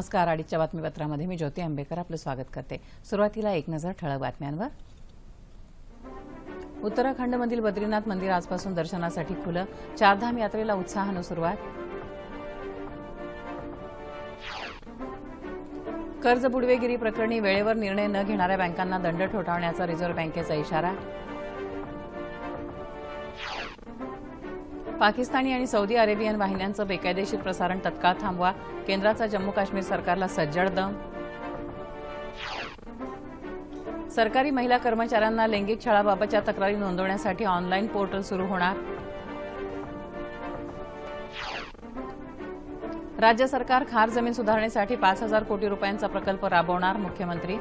नमस्कार आडीच्या बातमीपत्रामध्ये मी ज्योती आंबेकर आपलं स्वागत करते. सुरुवातीला एक नजर ठळक बातम्यांवर. उत्तराखंडमधील बद्रीनाथ मंदिर आजपासून दर्शनासाठी खुलं. चारधाम यात्रेला उत्साहानं सुरुवात. कर्ज बुडवेगिरी प्रकरणी वेळेवर निर्णय न घेणाऱ्या बँकांना दंड ठोठावण्याचा रिझर्व्ह बँकेचा इशारा. पाकिस्तानी आणि सौदी अरेबियन वाहिन्यांचं बेकायदेशीर प्रसारण तत्काळ थांबवा. केंद्राचा जम्मू काश्मीर सरकारला सज्जड दम. सरकारी महिला कर्मचाऱ्यांना लैंगिक छळाबाबतच्या तक्रारी नोंदवण्यासाठी ऑनलाईन पोर्टल सुरू होणार. राज्य सरकार खार जमीन सुधारणेसाठी पाच हजार कोटी रुपयांचा प्रकल्प राबवणार मुख्यमंत्री.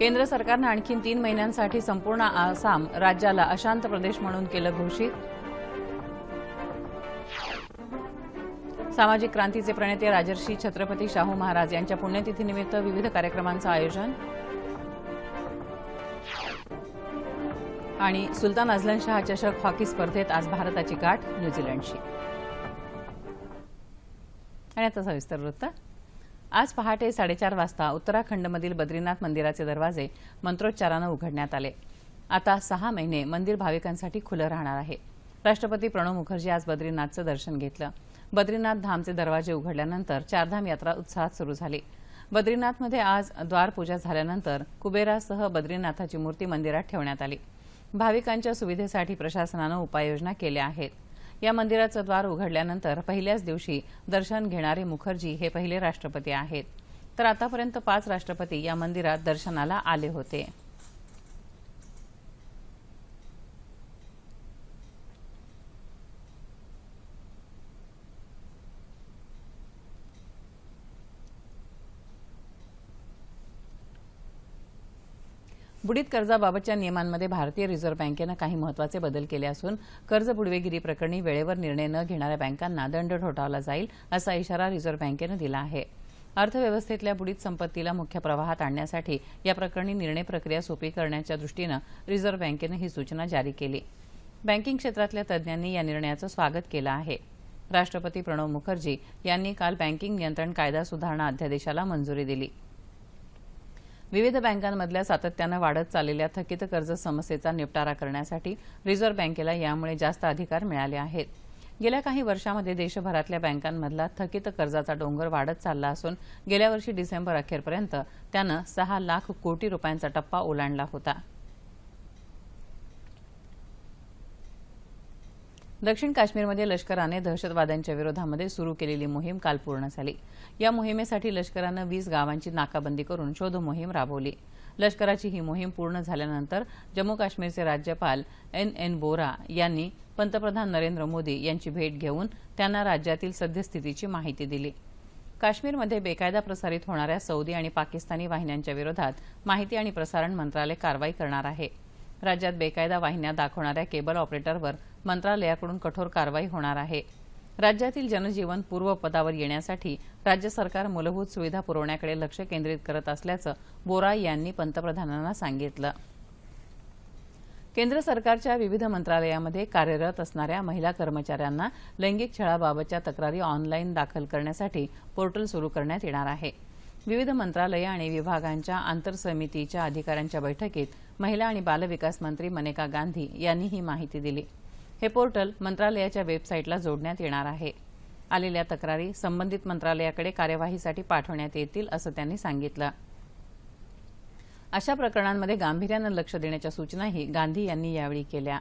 केंद्र सरकारनं आणखी तीन महिन्यांसाठी संपूर्ण आसाम राज्याला अशांत प्रदेश म्हणून केलं घोषित. सामाजिक क्रांतीचे प्रणेते राजर्षी छत्रपती शाहू महाराज यांच्या पुण्यतिथीनिमित्त विविध कार्यक्रमांचं आयोजन. आणि सुलतान अझलन शाह चषक हॉकी स्पर्धेत आज भारताची गाठ न्यूझीलंडशी. आणि आता सविस्तर वृत्त. आज पहाटे साडेचार वाजता उत्तराखंडमधील बद्रीनाथ मंदिराचे दरवाजे मंत्रोच्चारानं उघडण्यात आले. आता सहा महिने मंदिर भाविकांसाठी खुलं राहणार आहे. राष्ट्रपती प्रणव मुखर्जी आज बद्रीनाथचं दर्शन घेतलं. बद्रीनाथ धामचे दरवाजे उघडल्यानंतर चारधाम यात्रा उत्साहात सुरू झाली. बद्रीनाथमध्ये आज द्वारपूजा झाल्यानंतर कुबेरासह बद्रीनाथाची मूर्ती मंदिरात ठेवण्यात आली. भाविकांच्या सुविधेसाठी प्रशासनानं उपाययोजना केल्या आहेत. या मंदिराचं द्वार उघडल्यानंतर पहिल्याच दिवशी दर्शन घेणारे मुखर्जी हे पहिले राष्ट्रपती आहेत. तर आतापर्यंत पाच राष्ट्रपती या मंदिरात दर्शनाला आले होते. बुडीत कर्जाबाबतच्या नियमांमध्ये भारतीय रिझर्व्ह बँकेनं काही महत्त्वाचे बदल केले असून कर्ज बुडवेगिरी प्रकरणी वेळेवर निर्णय न घेणाऱ्या बँकांना दंड ठोठावला जाईल असा इशारा रिझर्व्ह बँकेनं दिला आहे. अर्थव्यवस्थेतल्या बुडीत संपत्तीला मुख्य प्रवाहात आणण्यासाठी या प्रकरणी निर्णय प्रक्रिया सोपी करण्याच्या दृष्टीनं रिझर्व्ह बँकेनं ही सूचना जारी केली. बँकिंग क्षेत्रातल्या तज्ज्ञांनी या निर्णयाचं स्वागत केलं आहे. राष्ट्रपती प्रणव मुखर्जी यांनी काल बँकिंग नियंत्रण कायदा सुधारणा अध्यादेशाला मंजुरी दिली. विविध बँकांमधल्या सातत्यानं वाढत चाललेल्या थकीत कर्ज समस्येचा निपटारा करण्यासाठी रिझर्व्ह बँकेला यामुळे जास्त अधिकार मिळाले आहेत. गेल्या काही वर्षामध्ये देशभरातल्या बँकांमधला थकीत कर्जाचा डोंगर वाढत चालला असून गेल्या वर्षी डिसेंबर अखेरपर्यंत त्यानं सहा लाख कोटी रुपयांचा टप्पा ओलांडला होता. दक्षिण काश्मीरमध्ये लष्कराने दहशतवाद्यांच्या विरोधामध्ये सुरू केलेली मोहीम काल पूर्ण झाली. या मोहिमेसाठी लष्करानं वीस गावांची नाकाबंदी करून शोध मोहीम राबवली. लष्कराची ही मोहीम पूर्ण झाल्यानंतर जम्मू काश्मीरचे राज्यपाल एन एन बोरा यांनी पंतप्रधान नरेंद्र मोदी यांची भेट घेऊन त्यांना राज्यातील सद्यस्थितीची माहिती दिली. काश्मीरमध्ये बेकायदा प्रसारित होणाऱ्या सौदी आणि पाकिस्तानी वाहिन्यांच्या विरोधात माहिती आणि प्रसारण मंत्रालय कारवाई करणार आहे. राज्यात बेकायदा वाहिन्या दाखवणाऱ्या केबल ऑपरेटरवर मंत्रालयाकडून कठोर कारवाई होणार आहे. राज्यातील जनजीवन पूर्वपदावर येण्यासाठी राज्य सरकार मूलभूत सुविधा पुरवण्याकडे लक्ष केंद्रित करत असल्याचं बोरा यांनी पंतप्रधानांना सांगितलं. केंद्र सरकारच्या विविध मंत्रालयामध्ये कार्यरत असणाऱ्या महिला कर्मचाऱ्यांना लैंगिक छळाबाबतच्या तक्रारी ऑनलाईन दाखल करण्यासाठी पोर्टल सुरू करण्यात येणार आहे. विविध मंत्रालय आणि विभागांच्या आंतरसमितीच्या अधिकाऱ्यांच्या बैठकीत महिला आणि बालविकास मंत्री मनेका गांधी यांनी ही माहिती दिली. हे पोर्टल मंत्रालयाच्या वेबसाईटला जोडण्यात येणार आहे. आलेल्या तक्रारी संबंधित मंत्रालयाकडे कार्यवाहीसाठी पाठवण्यात येतील असं त्यांनी सांगितलं. अशा प्रकरणांमध्ये गांभीर्यानं लक्ष देण्याच्या सूचनाही गांधी यांनी यावेळी केल्या.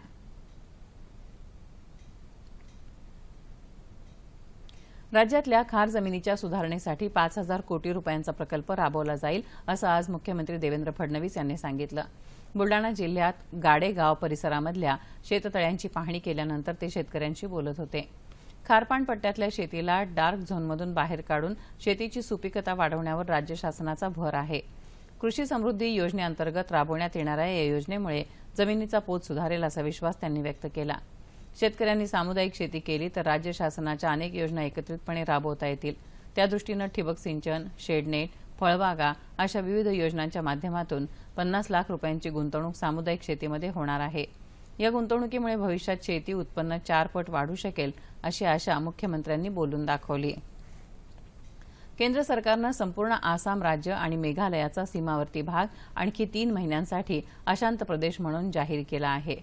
राज्यातल्या खार जमिनीच्या सुधारणेसाठी पाच हजार कोटी रुपयांचा प्रकल्प राबवला जाईल असं आज मुख्यमंत्री देवेंद्र फडणवीस यांनी सांगितलं. बुलडाणा जिल्ह्यात गाडेगाव परिसरामधल्या शेततळ्यांची पाहणी केल्यानंतर ते शेतकऱ्यांशी बोलत होते. खारपाण पट्ट्यातल्या शेतीला डार्क झोनमधून बाहेर काढून शेतीची सुपिकता वाढवण्यावर राज्य शासनाचा भर आहे. कृषी समृद्धी योजनेअंतर्गत राबवण्यात येणाऱ्या या योजनेमुळे जमिनीचा पोत सुधारेल असा विश्वास त्यांनी व्यक्त केला. शेतकऱ्यांनी सामुदायिक शेती केली तर राज्य शासनाच्या अनेक योजना एकत्रितपणे राबवता येतील. त्यादृष्टीनं ठिबक सिंचन शेडनेट फळबागा अशा विविध योजनांच्या माध्यमातून पन्नास लाख रुपयांची गुंतवणूक सामुदायिक शेतीमध्ये होणार आहे. या गुंतवणुकीमुळे भविष्यात शेती उत्पन्न चारपट वाढू शकेल अशी आशा मुख्यमंत्र्यांनी बोलून दाखवली. केंद्र सरकारनं संपूर्ण आसाम राज्य आणि मेघालयाचा सीमावर्ती भाग आणखी तीन महिन्यांसाठी अशांत प्रदेश म्हणून जाहीर केला आहे.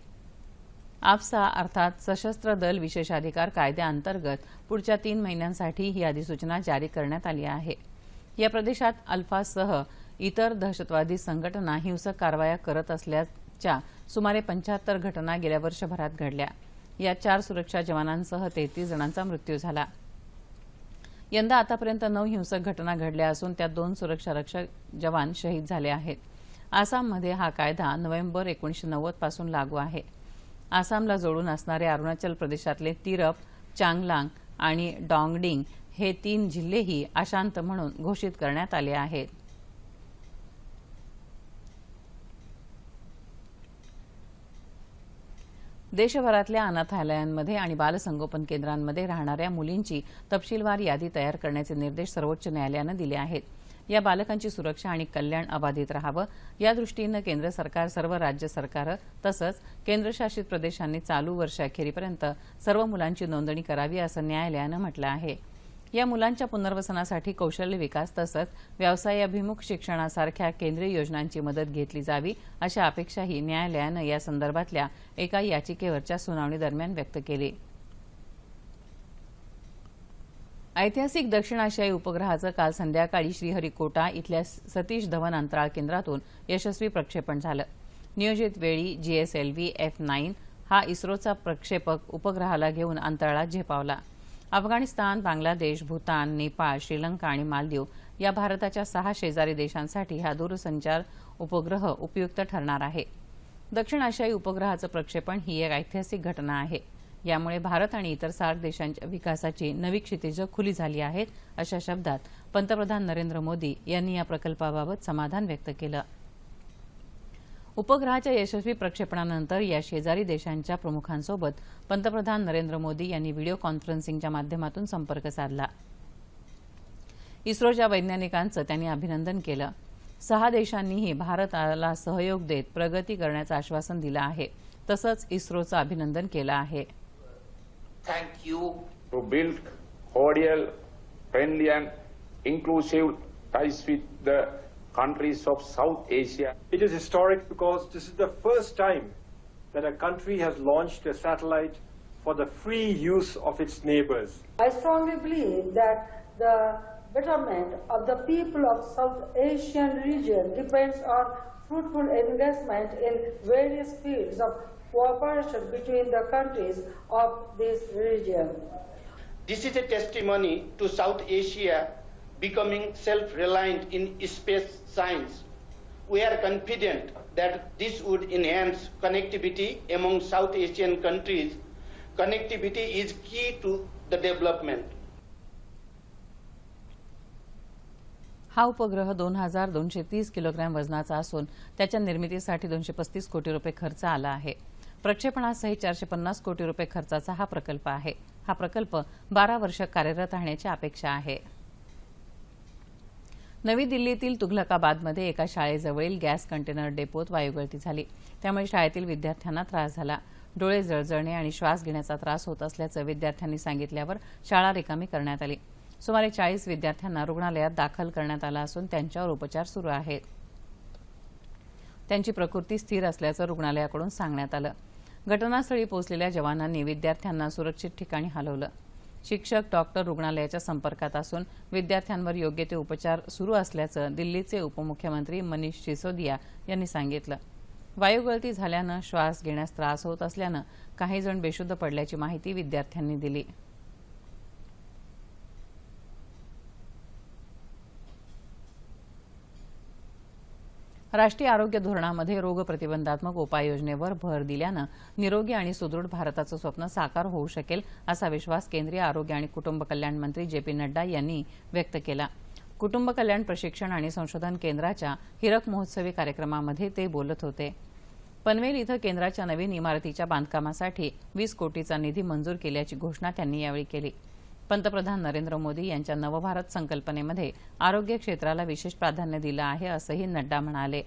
आपसा अर्थात सशस्त्र दल विशेषाधिकार कायद्याअंतर्गत पुढच्या तीन महिन्यांसाठी ही अधिसूचना जारी करण्यात आली आहे. या प्रदेशात अल्फासह इतर दहशतवादी संघटना हिंसक कारवाया करत असल्याच्या सुमारे पंच्याहत्तर घटना गेल्या वर्षभरात घडल्या. या चार सुरक्षा जवानांसह तेहतीस जणांचा मृत्यू झाला. यंदा आतापर्यंत नऊ हिंसक घटना घडल्या असून त्यात दोन सुरक्षा रक्षक जवान शहीद झाले आहेत. आसाममध्ये हा कायदा नोव्हेंबर एकोणीशे नव्वदपासून लागू आहे. आसामला जोडून असणारे अरुणाचल प्रदेशातले तिरप चांगलांग आणि डॉंगडिंग हे तीन जिल्हेही अशांत म्हणून घोषित करण्यात आले आहेत. देशभरातल्या अनाथालयांमध्ये आणि बालसंगोपन केंद्रांमध्ये राहणाऱ्या मुलींची तपशीलवार यादी तयार करण्याचे निर्देश सर्वोच्च न्यायालयानं दिले आहेत. या बालकांची सुरक्षा आणि कल्याण अबाधित राहावं या दृष्टीनं केंद्र सरकार सर्व राज्य सरकारं तसंच केंद्रशासित प्रदेशांनी चालू वर्षाखेरीपर्यंत सर्व मुलांची नोंदणी करावी असं न्यायालयानं म्हटलं आहे. या मुलांच्या पुनर्वसनासाठी कौशल्य विकास तसंच व्यवसायाभिमुख शिक्षणासारख्या केंद्रीय योजनांची मदत घेतली जावी अशा अपेक्षाही न्यायालयानं या संदर्भातल्या एका याचिकेवरच्या सुनावणी दरम्यान व्यक्त केली. ऐतिहासिक दक्षिण आशियाई उपग्रहाचं काल संध्याकाळी श्रीहरिकोटा इथल्या सतीश धवन अंतराळ केंद्रातून यशस्वी प्रक्षेपण झालं. नियोजित वेळी जीएसएलव्ही एफ नाईन हा इस्रोचा प्रक्षेपक उपग्रहाला घेऊन अंतराळात झेपावला. अफगाणिस्तान बांगलादेश भूतान नेपाळ श्रीलंका आणि मालदीव या भारताच्या सहा शेजारी देशांसाठी हा दूरसंचार उपग्रह उपयुक्त ठरणार आहे. दक्षिण आशियाई उपग्रहाचं प्रक्षेपण ही एक ऐतिहासिक घटना आहे. यामुळे भारत आणि इतर सार्क देशांच्या विकासाची नवी क्षितिजं खुली झाली आहेत अशा शब्दात पंतप्रधान नरेंद्र मोदी यांनी या प्रकल्पाबाबत समाधान व्यक्त केलं. उपग्रहाच्या यशस्वी प्रक्षेपणानंतर या शेजारी देशांच्या प्रमुखांसोबत पंतप्रधान नरेंद्र मोदी यांनी व्हिडिओ कॉन्फरन्सिंगच्या माध्यमातून संपर्क साधला. इस्रोच्या वैज्ञानिकांचं त्यांनी अभिनंदन केलं. सहा देशांनीही भारताला सहयोग देत प्रगती करण्याचं आश्वासन दिलं आहे. तसंच इस्रोचं अभिनंदन केलं आहे. Thank you to build cordial, friendly and inclusive ties with the countries of South Asia. It is historic because this is the first time that a country has launched a satellite for the free use of its neighbors. I strongly believe that the betterment of the people of South Asian region depends on fruitful investment in various fields of cooperation between the countries of this region. this is a testimony to south asia becoming self-reliant in space science we are confident that this would enhance connectivity among south asian countries connectivity is key to the development हा उपग्रह दोन हजार दोनशे तीस kilogram वजनाचा असून त्याच्या निर्मितीसाठी दोनशे पस्तीस कोटी रुपये खर्च आला आहे प्रक्षेपणासही चारशे पन्नास कोटी रुपये खर्चाचा हा प्रकल्प आहे हा प्रकल्प बारा वर्ष कार्यरत राहण्याची अपेक्षा आहे नवी दिल्लीतील तुघलकाबादमध्ये एका शाळेजवळील गॅस कंटेनर डेपोत वायुगळती झाली. त्यामुळे शाळेतील विद्यार्थ्यांना त्रास झाला. डोळे जळजळणे आणि श्वास घेण्याचा त्रास होत असल्याचं विद्यार्थ्यांनी सांगितल्यावर शाळा रिकामी करण्यात आली. सुमारे चाळीस विद्यार्थ्यांना रुग्णालयात दाखल करण्यात आलं असून त्यांच्यावर उपचार सुरू आहेत. त्यांची प्रकृती स्थिर असल्याचं रुग्णालयाकडून सांगण्यात आलं. घटनास्थळी पोहोचलेल्या जवानांनी विद्यार्थ्यांना सुरक्षित ठिकाणी हलवलं. शिक्षक डॉक्टर रुग्णालयाच्या संपर्कात असून विद्यार्थ्यांवर योग्य ते उपचार सुरू असल्याचं दिल्लीचे उपमुख्यमंत्री मनीष सिसोदिया यांनी सांगितलं. वायुगळती झाल्यानं श्वास घेण्यास त्रास होत असल्यानं काही जण बेशुद्ध पडल्याची माहिती विद्यार्थ्यांनी दिली. राष्ट्रीय आरोग्य धोरणामध्ये रोग प्रतिबंधात्मक उपाययोजनेवर भर दिल्यानं निरोगी आणि सुदृढ भारताचं स्वप्न साकार होऊ शकेल असा विश्वास केंद्रीय आरोग्य आणि कुटुंब कल्याण मंत्री जे पी नड्डा यांनी व्यक्त केला. कुटुंब कल्याण प्रशिक्षण आणि संशोधन केंद्राच्या हिरक महोत्सवी कार्यक्रमामध्ये ते बोलत होते. पनवेल इथं केंद्राच्या नवीन इमारतीच्या बांधकामासाठी वीस कोटीचा निधी मंजूर केल्याची घोषणा त्यांनी यावेळी केली. पंतप्रधान नरेंद्र मोदी यांच्या नवभारत संकल्पनेमध्ये आरोग्य क्षेत्राला विशेष प्राधान्य दिलं आहे असंही नड्डा म्हणाले.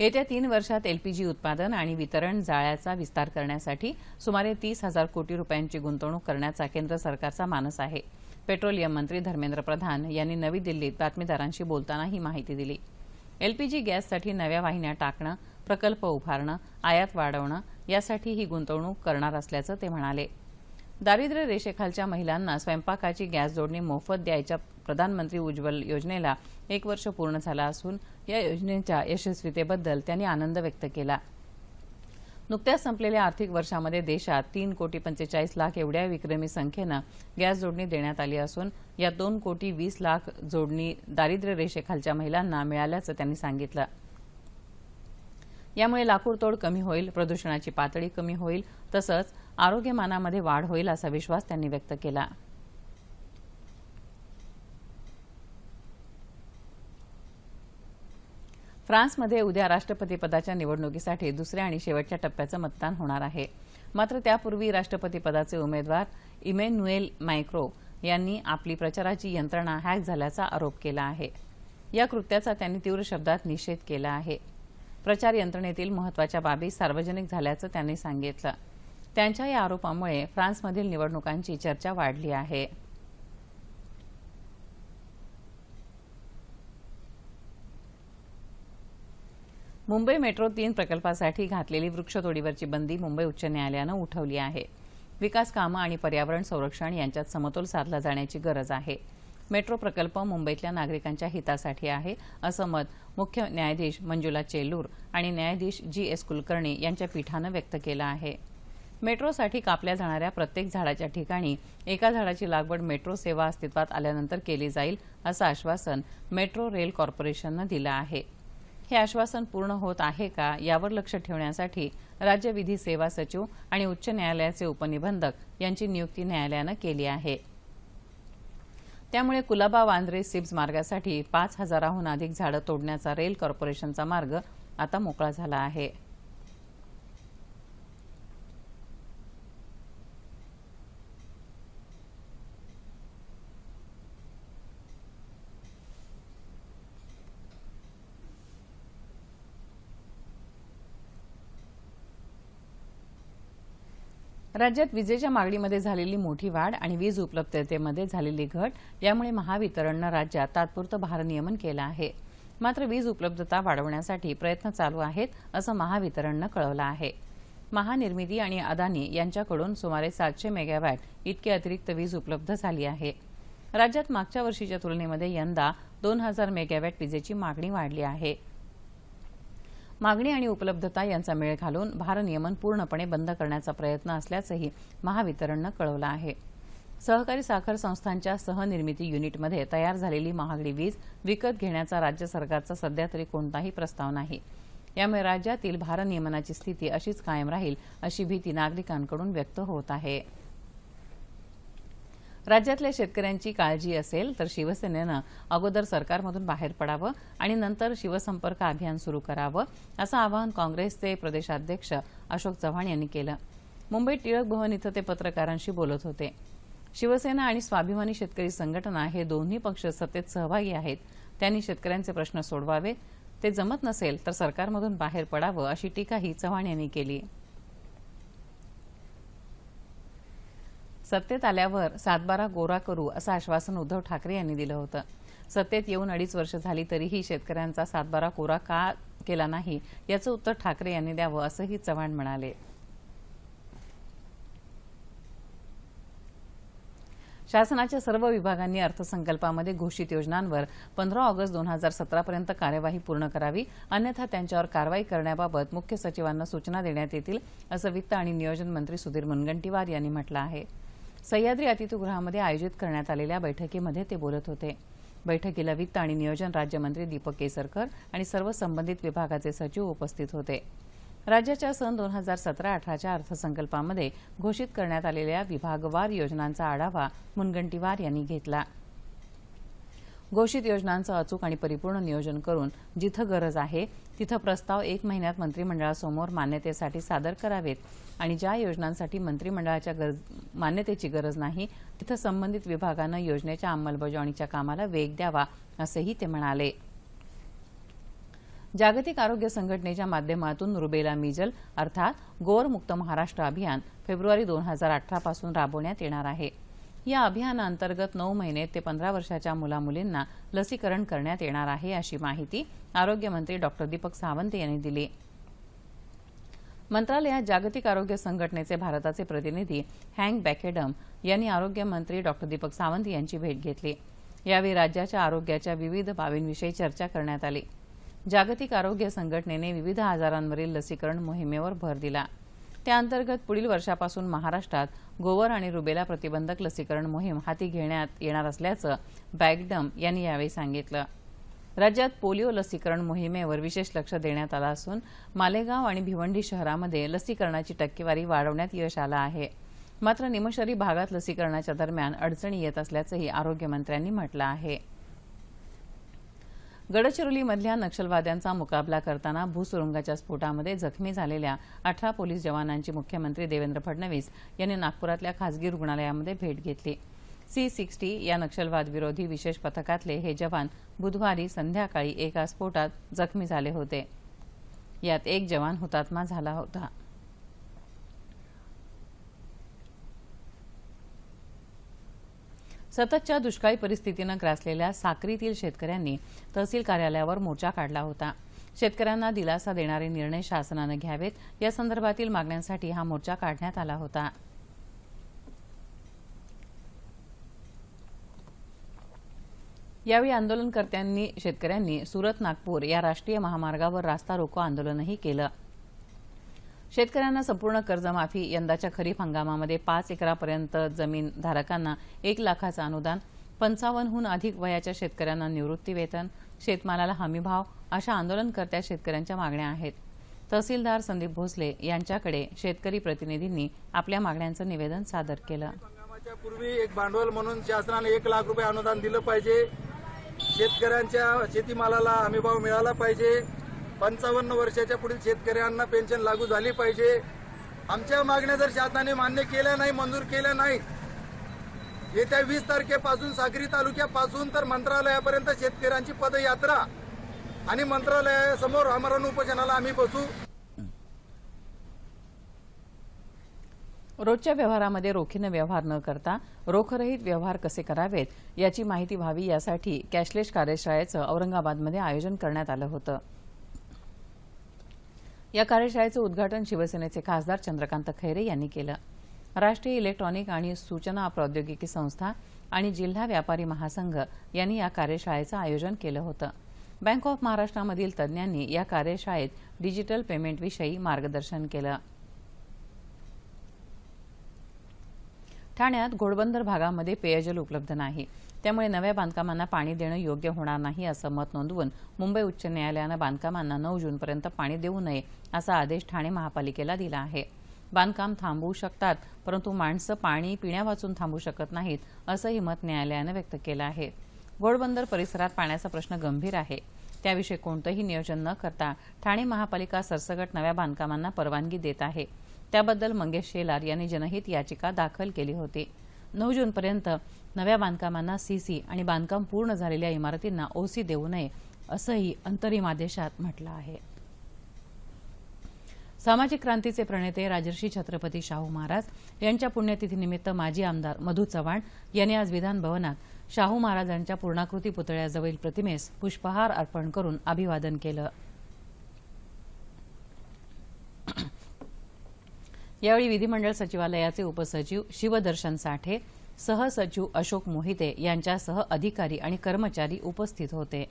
येत्या तीन वर्षात एलपीजी उत्पादन आणि वितरण जाळ्याचा विस्तार करण्यासाठी सुमारे तीस हजार कोटी रुपयांची गुंतवणूक करण्याचा केंद्र सरकारचा मानस आहे. पेट्रोलियम मंत्री धर्मेंद्र प्रधान यांनी नवी दिल्लीत बातमीदारांशी बोलताना ही माहिती दिली. एलपीजी गॅससाठी नव्या वाहिन्या टाकणं प्रकल्प उभारणं आयात वाढवणं यासाठी ही गुंतवणूक करणार असल्याचं ते म्हणाले. दारिद्र्य रेषेखालच्या महिलांना स्वयंपाकाची गॅस जोडणी मोफत द्यायच्या प्रधानमंत्री उज्ज्वल योजनेला एक वर्ष पूर्ण झालं असून या योजनेच्या यशस्वीतेबद्दल त्यांनी आनंद व्यक्त केला. नुकत्याच संपलेल्या आर्थिक वर्षामध्ये देशात तीन कोटी पंचेचाळीस लाख एवढ्या विक्रमी संख्येनं गॅस जोडणी देण्यात आली असून यात दोन कोटी वीस लाख जोडणी दारिद्र्य रेषेखालच्या महिलांना मिळाल्याचं त्यांनी सांगितलं. यामुळे लाकूडतोड कमी होईल प्रदूषणाची पातळी कमी होईल तसंच आरोग्यमानामध्ये वाढ होईल असा विश्वास त्यांनी व्यक्त केला. फ्रान्समध्ये उद्या राष्ट्रपतीपदाच्या निवडणुकीसाठी दुसऱ्या आणि शेवटच्या टप्प्याचं मतदान होणार आहे. मात्र त्यापूर्वी राष्ट्रपतीपदाचे उमेदवार इमेन्युएल मायक्रो यांनी आपली प्रचाराची यंत्रणा हॅक झाल्याचा आरोप केला आहे. या कृत्याचा त्यांनी तीव्र शब्दात निषेध केला आहे. प्रचार यंत्रणेतील महत्त्वाच्या बाबी सार्वजनिक झाल्याचं त्यांनी सांगितलं. त्यांच्या या आरोपामुळे फ्रान्समधील निवडणुकांची चर्चा वाढली आहे. मुंबई मेट्रो तीन प्रकल्पासाठी घातलेली वृक्षतोडीवरची बंदी मुंबई उच्च न्यायालयानं उठवली आहे. विकास कामं आणि पर्यावरण संरक्षण यांच्यात समतोल साधला जाण्याची गरज आहे. मेट्रो प्रकल्प मुंबईतल्या नागरिकांच्या हितासाठी आहे असं मत मुख्य न्यायाधीश मंजुला चेलूर आणि न्यायाधीश जी एस कुलकर्णी यांच्या पीठानं व्यक्त केलं आहे. मेट्रोसाठी कापल्या जाणाऱ्या प्रत्येक झाडाच्या ठिकाणी एका झाडाची लागवड मेट्रो सेवा अस्तित्वात आल्यानंतर केली जाईल असं आश्वासन मेट्रो रेल कॉर्पोरेशननं दिलं आहे. हे आश्वासन पूर्ण होत आहे का यावर लक्ष ठेवण्यासाठी राज्य विधी सेवा सचिव आणि उच्च न्यायालयाचे उपनिबंधक यांची नियुक्ती न्यायालयानं केली आहे. त्यामुळे कुलाबा वांद्रे सिप्स मार्गासाठी पाच हजाराहून अधिक झाडं तोडण्याचा रेल कॉर्पोरेशनचा मार्ग आता मोकळा झाला आहे. राज्यात विजेच्या मागणीमध्ये झालेली मोठी वाढ आणि वीज उपलब्धतेमध्ये झालेली घट यामुळे महावितरणनं राज्यात तात्पुरतं भारनियमन केलं आहे. मात्र वीज उपलब्धता वाढवण्यासाठी प्रयत्न चालू आहेत असं महावितरणनं कळवलं आहे. महानिर्मिती आणि अदानी यांच्याकडून सुमारे सातशे मेगावॅट इतकी अतिरिक्त वीज उपलब्ध झाली आहे. राज्यात मागच्या वर्षीच्या तुलनेमध्ये यंदा दोन हजार मेगावॅट विजेची मागणी वाढली आहे. मागणी आणि उपलब्धता यांचा मेळ घालून भारनियमन पूर्णपणे बंद करण्याचा प्रयत्न असल्याचंही महावितरणनं कळवलं आहे. सहकारी साखर संस्थांच्या सहनिर्मिती युनिटमध्ये तयार झालेली महागडी वीज विकत घेण्याचा राज्य सरकारचा सध्या तरी कोणताही प्रस्ताव नाही. यामुळे राज्यातील भारनियमनाची स्थिती अशीच कायम राहील अशी भीती नागरिकांकडून व्यक्त होत आहे. राज्यातल्या शेतकऱ्यांची काळजी असेल तर शिवसेनेनं अगोदर सरकारमधून बाहेर पडावं आणि नंतर शिवसंपर्क अभियान सुरू करावं असं आवाहन काँग्रेसचे प्रदेशाध्यक्ष अशोक चव्हाण यांनी केलं. मुंबईत टिळक भवन इथं ते पत्रकारांशी बोलत होते. शिवसेना आणि स्वाभिमानी शेतकरी संघटना हे दोन्ही पक्ष सत्तेत सहभागी आहेत. त्यांनी शेतकऱ्यांचे प्रश्न सोडवावे ते जमत नसेल तर सरकारमधून बाहेर पडावं अशी टीकाही चव्हाण यांनी केली. सत्तेत आल्यावर सातबारा गोरा करू असं आश्वासन उद्धव ठाकरे यांनी दिलं होतं. सत्तेत येऊन अडीच वर्ष झाली तरीही शेतकऱ्यांचा सातबारा कोरा का केला नाही याचं उत्तर ठाकरे यांनी द्यावं असंही चव्हाण म्हणाले. शासनाच्या सर्व विभागांनी अर्थसंकल्पामध्ये घोषित योजनांवर पंधरा ऑगस्ट दोन हजार सतरापर्यंत कार्यवाही पूर्ण करावी अन्यथा त्यांच्यावर कारवाई करण्याबाबत मुख्य सचिवांना सूचना देण्यात येतील असं वित्त आणि नियोजन मंत्री सुधीर मुनगंटीवार यांनी म्हटलं आहे. सह्याद्री अतिथीगृहामध्ये आयोजित करण्यात आलेल्या बैठकीमध्ये ते बोलत होते. बैठकीला वित्त आणि नियोजन राज्यमंत्री दीपक केसरकर आणि सर्व संबंधित विभागाचे सचिव उपस्थित होते. राज्याच्या सन दोन हजार सतरा अठराच्या अर्थसंकल्पामध्ये घोषित करण्यात आलेल्या विभागवार योजनांचा आढावा मुनगंटीवार यांनी घेतला. घोषित योजनांचं अचूक आणि परिपूर्ण नियोजन करून जिथं गरज आहे तिथं प्रस्ताव एक महिन्यात मंत्रिमंडळासमोर मान्यतेसाठी सादर करावेत. आणि ज्या योजनांसाठी मंत्रिमंडळाच्या गरज मान्यतेची गरज नाही तिथं संबंधित विभागानं योजनेच्या अंमलबजावणीच्या कामाला वेग द्यावा असंही ते म्हणाले. जागतिक आरोग्य संघटनेच्या माध्यमातून रुबेला मिजल अर्थात गोरमुक्त महाराष्ट्र अभियान फेब्रुवारी दोन हजार अठरापासून राबवण्यात येणार आहे. या अभियानाअंतर्गत नऊ महिने ते पंधरा वर्षाच्या मुलामुलींना लसीकरण करण्यात येणार आहे अशी माहिती आरोग्यमंत्री डॉक्टर दीपक सावंत यांनी दिली. मंत्रालयात जागतिक आरोग्य संघटनेचे भारताचे प्रतिनिधी हँग बॅकेडम यांनी आरोग्यमंत्री डॉक्टर दीपक सावंत यांची भेट घेतली. यावेळी राज्याच्या आरोग्याच्या विविध बाबींविषयी चर्चा करण्यात आली. जागतिक आरोग्य संघटनेने विविध आजारांवरील लसीकरण मोहिमेवर भर दिला. त्याअंतर्गत पुढील वर्षापासून महाराष्ट्रात गोवर आणि रुबेला प्रतिबंधक लसीकरण मोहीम हाती घेण्यात येणार असल्याचं बॅगडम यांनी यावेळी सांगितलं. राज्यात पोलिओ लसीकरण मोहिमेवर विशेष लक्ष देण्यात आलं असून मालेगाव आणि भिवंडी शहरामध्ये लसीकरणाची टक्केवारी वाढवण्यात यश आलं आहे. मात्र निमशरी भागात लसीकरणाच्या दरम्यान अडचणी येत असल्याचंही आरोग्यमंत्र्यांनी म्हटलं आहे. गडचिरोलीमधल्या नक्षलवाद्यांचा मुकाबला करताना भूसुरुंगाच्या स्फोटामध्ये जखमी झालेल्या अठरा पोलीस जवानांची मुख्यमंत्री देवेंद्र फडणवीस यांनी नागपुरातल्या खासगी रुग्णालयामध्ये भेट घेतली. सी सिक्स्टी या नक्षलवाद विरोधी विशेष पथकातले हे जवान बुधवारी संध्याकाळी एका स्फोटात जखमी झाले होते. यात एक जवान हुतात्मा झाला होता. सततच्या दुष्काळी परिस्थितीनं ग्रासलेल्या साक्रीतील शेतकऱ्यांनी तहसील कार्यालयावर मोर्चा काढला होता. शेतकऱ्यांना दिलासा देणारे निर्णय शासनानं घ्यावेत. या संदर्भातील मागण्यांसाठी हा मोर्चा काढण्यात आला होता. यावेळी आंदोलनकर्त्यांनी शेतकऱ्यांनी सुरत नागपूर या राष्ट्रीय महामार्गावर रास्ता रोको आंदोलनही केलं. शेतकऱ्यांना संपूर्ण कर्जमाफी यंदाच्या खरीप हंगामामध्ये पाच एकरापर्यंत जमीन धारकांना एक लाखाचं अनुदान पंचावन्नहून अधिक वयाच्या शेतकऱ्यांना निवृत्ती वेतन शेतमालाला हमीभाव अशा आंदोलनकर्त्या शेतकऱ्यांच्या मागण्या आहेत. तहसीलदार संदीप भोसले यांच्याकडे शेतकरी प्रतिनिधींनी आपल्या मागण्यांचं निवेदन सादर केलं. पूर्वी एक भांडवल म्हणून शासनाने एक लाख रुपये अनुदान दिलं पाहिजे. शेतकऱ्यांच्या शेतीमालाला हमीभाव मिळाला पाहिजे. पंचावन्न वर्षाच्या पुढील शेतकऱ्यांना पेन्शन लागू झाली पाहिजे. आमच्या मागण्या जर शासनाने मान्य केल्या नाही मंजूर केल्या नाही येत्या वीस तारखेपासून सागरी तालुक्यापासून तर मंत्रालयापर्यंत शेतकऱ्यांची पदयात्रा आणि मंत्रालयासमोर आमरण उपोषणाला आम्ही बसू. रोजच्या व्यवहारामध्ये रोखीनं व्यवहार न करता रोखरहित व्यवहार कसे करावेत याची माहिती व्हावी यासाठी कॅशलेस कार्यशाळेचं औरंगाबादमध्ये आयोजन करण्यात आलं होतं. या कार्यशाळेचं उद्घाटन शिवसेनेचे खासदार चंद्रकांत खैरे यांनी केलं. राष्ट्रीय इलेक्ट्रॉनिक आणि सूचना प्रौद्योगिकी संस्था आणि जिल्हा व्यापारी महासंघ यांनी या कार्यशाळेचं आयोजन केलं होतं. बँक ऑफ महाराष्ट्रामधील तज्ज्ञांनी या कार्यशाळेत डिजिटल पेमेंटविषयी मार्गदर्शन केलं. ठाण्यात घोडबंदर भागामध्ये पेयजल उपलब्ध नाही. त्यामुळे नव्या बांधकामांना पाणी देणं योग्य होणार नाही असं मत नोंदवून मुंबई उच्च न्यायालयानं बांधकामांना नऊ जूनपर्यंत पाणी देऊ नये असा आदेश ठाणे महापालिकेला दिला आहे. बांधकाम थांबवू शकतात परंतु माणसं पाणी पिण्यावाचून थांबू शकत नाहीत असंही मत न्यायालयानं व्यक्त केलं आहे. घोडबंदर परिसरात पाण्याचा प्रश्न गंभीर आहे. त्याविषयी कोणतंही नियोजन न करता ठाणे महापालिका सरसगट नव्या बांधकामांना परवानगी देत आहे. त्याबद्दल मंगेश शेलार यांनी जनहित याचिका दाखल केली होती. नऊ जूनपर्यंत नव्या बांधकामांना सीसी आणि बांधकाम पूर्ण झालेल्या इमारतींना ओसी देऊ नये असंही अंतरिम आदेशात म्हटलं आहे. सामाजिक क्रांतीचे प्रणेते राजर्षी छत्रपती शाहू महाराज यांच्या पुण्यतिथीनिमित्त माजी आमदार मधू चव्हाण यांनी आज विधान भवनात शाहू महाराजांच्या पूर्णाकृती पुतळ्याजवळील प्रतिमेस पुष्पहार अर्पण करून अभिवादन केलं. यावेळी विधिमंडळ सचिवालयाचे उपसचिव शिवदर्शन साठे सहसचिव अशोक मोहिते यांच्यासह अधिकारी आणि कर्मचारी उपस्थित होते.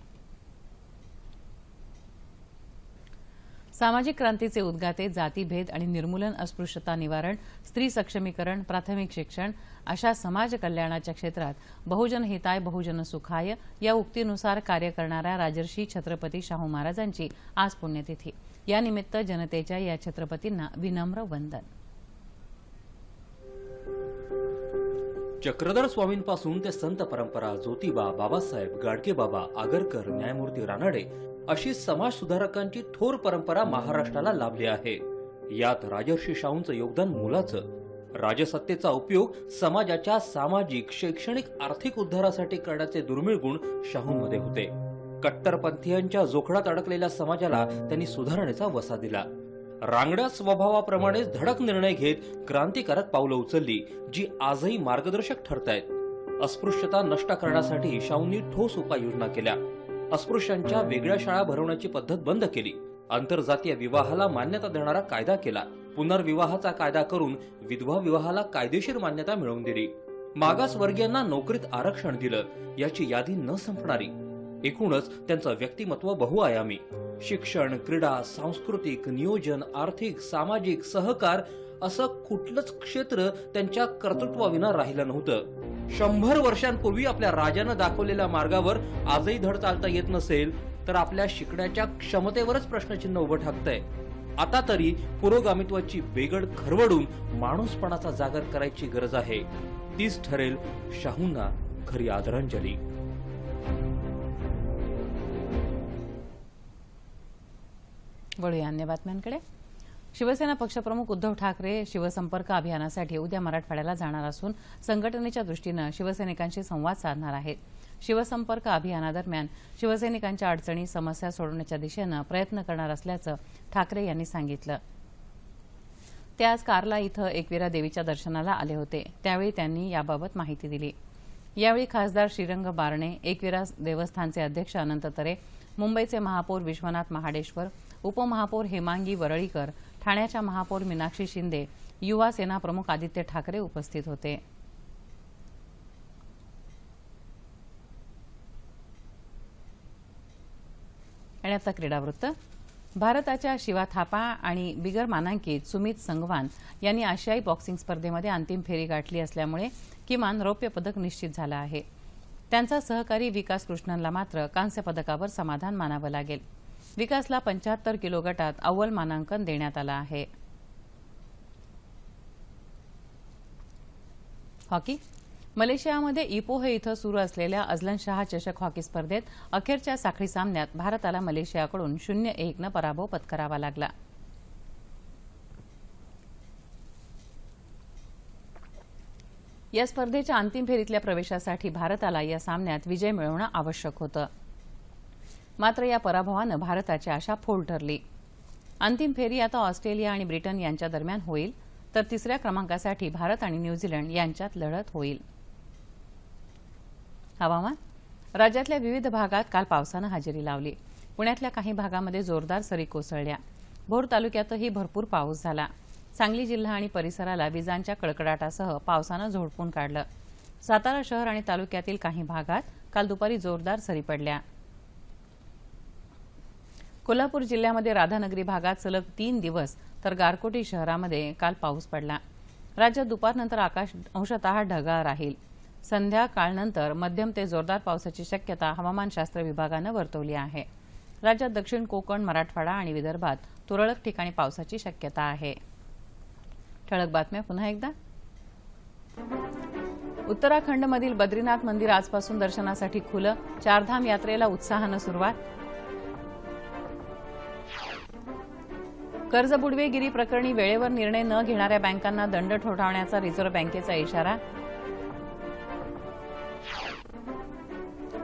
सामाजिक क्रांतीचे उद्गाते जातीभेद आणि निर्मूलन अस्पृश्यता निवारण स्त्री सक्षमीकरण प्राथमिक शिक्षण अशा समाज कल्याणाच्या क्षेत्रात बहुजन हिताय बहुजन सुखाय या उक्तीनुसार कार्य करणाऱ्या राजर्षी छत्रपती शाहू महाराजांची आज पुण्यतिथी. यानिमित्त जनतेच्या या छत्रपतींना विनम्र वंदन. चक्रधर स्वामींपासून ते संत परंपरा ज्योतिबा बाबासाहेब गाडगेबाबा आगरकर न्यायमूर्ती रानडे अशी समाज सुधारकांची थोर परंपरा महाराष्ट्राला लाभली आहे. यात राजर्षी शाहूंचं योगदान मोलाचं. राजसत्तेचा उपयोग समाजाच्या सामाजिक शैक्षणिक आर्थिक उद्धारासाठी करण्याचे दुर्मिळ गुण शाहूंमध्ये होते. कट्टरपंथीयांच्या जोखडात अडकलेल्या समाजाला त्यांनी सुधारणेचा वसा दिला. रांगड्या स्वभावाप्रमाणेच धडक निर्णय घेत क्रांतिकारक पावलं उचलली जी आजही मार्गदर्शक ठरतायत. अस्पृश्यता नष्ट करण्यासाठी शाहूंनी ठोस उपाययोजना केल्या. अस्पृश्यांच्या वेगळ्या शाळा भरवण्याची पद्धत बंद केली. आंतरजातीय विवाहाला मान्यता देणारा कायदा केला. पुनर्विवाहाचा कायदा करून विधवा विवाहाला कायदेशीर मान्यता मिळवून दिली. मागासवर्गीयांना नोकरीत आरक्षण दिलं याची यादी न संपणारी एकूणच त्यांचं व्यक्तिमत्व बहुआयामी. शिक्षण क्रीडा सांस्कृतिक नियोजन आर्थिक सामाजिक सहकार असं कुठलंच क्षेत्र त्यांच्या कर्तृत्वाविना राहिलं नव्हतं. शंभर वर्षांपूर्वी आपल्या राजानं दाखवलेल्या मार्गावर आजही धड चालता येत नसेल तर आपल्या शिकण्याच्या क्षमतेवरच प्रश्नचिन्ह उभं ठाकतंय. आता तरी पुरोगामित्वाची बेगड खरवडून माणूसपणाचा जागर करायची गरज आहे. तीच ठरेल शाहूंना खरी आदरांजली. वळूया. अन्य बातम्यांकडे. शिवसेना पक्षप्रमुख उद्धव ठाकरे शिवसंपर्क अभियानासाठी उद्या मराठवाड्याला जाणार असून संघटनेच्या दृष्टीनं शिवसैनिकांशी संवाद साधणार आहेत. शिवसंपर्क अभियानादरम्यान शिवसैनिकांच्या अडचणी समस्या सोडवण्याच्या दिशेनं प्रयत्न करणार असल्याचं ठाकरे यांनी सांगितलं. ते आज कार्ला इथं एकविरा देवीच्या दर्शनाला आले होते. त्यावेळी त्यांनी याबाबत माहिती दिली. यावेळी खासदार श्रीरंग बारणे एकविरा देवस्थानचे अध्यक्ष अनंत तरे मुंबईचे महापौर विश्वनाथ महाडेश्वर उपमहापौर हेमांगी वरळीकर ठाण्याच्या महापौर मीनाक्षी शिंदे युवा सेना प्रमुख आदित्य ठाकरे उपस्थित होते. आणि आता क्रीडावृत्त. भारताच्या शिवा थापा आणि बिगर मानांकित सुमित संगवान यांनी आशियाई बॉक्सिंग स्पर्धेमध्ये अंतिम फेरी गाठली असल्यामुळे किमान रौप्य पदक निश्चित झालं आहे. त्यांचा सहकारी विकास कृष्णनला मात्र कांस्य पदकावर समाधान मानावं लागेल. विकासला पंच्याहत्तर किलो गटात अव्वल मानांकन देण्यात आलं आहे. हॉकी? मलेशियामध्ये इपोहे इथं सुरू असलेल्या अझलन शाह चषक हॉकी स्पर्धेत अखेरच्या साखळी सामन्यात भारताला मलेशियाकडून शून्य एकनं पराभव पत्करावा लागला. या स्पर्धेच्या अंतिम फेरीतल्या प्रवेशासाठी भारताला या सामन्यात विजय मिळवणं आवश्यक होतं. मात्र या पराभवानं भारताची आशा फोल ठरली. अंतिम फेरी आता ऑस्ट्रेलिया आणि ब्रिटन यांच्या दरम्यान होईल तर तिसऱ्या क्रमांकासाठी भारत आणि न्यूझीलंड यांच्यात लढत होईल. हवामान? राज्यातल्या विविध भागात काल पावसानं हजेरी लावली. पुण्यातल्या काही भागामध्ये जोरदार सरी कोसळल्या. भोर तालुक्यातही भरपूर पाऊस झाला. सांगली जिल्हा आणि परिसराला विजांच्या कडकडाटासह पावसानं झोडपून काढलं. सातारा शहर आणि तालुक्यातील काही भागात काल दुपारी जोरदार सरी पडल्या. कोल्हापूर जिल्ह्यामध्ये राधानगरी भागात सलग तीन दिवस तर गारकोटी शहरामध्ये काल पाऊस पडला. राज्यात दुपारनंतर आकाश अंशतः ढगाळ राहील. संध्याकाळनंतर मध्यम ते जोरदार पावसाची शक्यता हवामानशास्त्र विभागानं वर्तवली आहे. राज्यात दक्षिण कोकण मराठवाडा आणि विदर्भात तुरळक ठिकाणी पावसाची शक्यता आहे. ठळक बातम्या पुन्हा एकदा. उत्तराखंडमधील बद्रीनाथ मंदिर आजपासून दर्शनासाठी खुलं. चारधाम यात्रेला उत्साहानं सुरुवात. कर्जबुडवेगिरी प्रकरणी वेळेवर निर्णय न घेणाऱ्या बँकांना दंड ठोठावण्याचा रिझर्व्ह बँकेचा इशारा.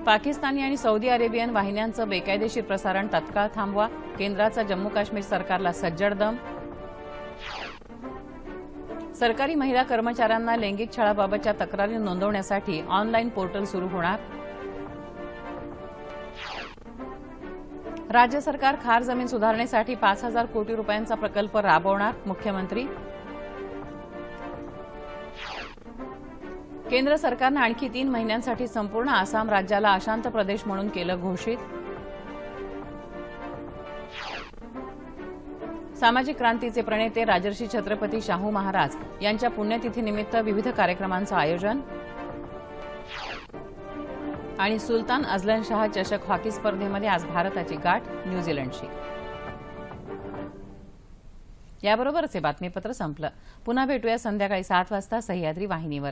पाकिस्तानी आणि सौदी अरेबियन वाहिन्यांचं बेकायदेशीर प्रसारण तत्काळ थांबवा. केंद्राचा जम्मू काश्मीर सरकारला सज्जड दम. सरकारी महिला कर्मचाऱ्यांना लैंगिक छळाबाबतच्या तक्रारी नोंदवण्यासाठी ऑनलाईन पोर्टल सुरू होणार. राज्य सरकार खार जमीन सुधारणेसाठी पाच हजार कोटी रुपयांचा प्रकल्प राबवणार मुख्यमंत्री. केंद्र सरकारनं आणखी तीन महिन्यांसाठी संपूर्ण आसाम राज्याला अशांत प्रदेश म्हणून केलं घोषित. सामाजिक क्रांतीचे प्रणेते राजर्षी छत्रपती शाहू महाराज यांच्या पुण्यतिथीनिमित्त विविध कार्यक्रमांचं आयोजन. आणि सुलतान अझलन शाह चषक हॉकी स्पर्धेमध्ये आज भारताची गाठ न्यूझीलंडशी. याबरोबरच हे बातमीपत्र संपलं. पुन्हा भेटूया संध्याकाळी सात वाजता सह्याद्री वाहिनीवर.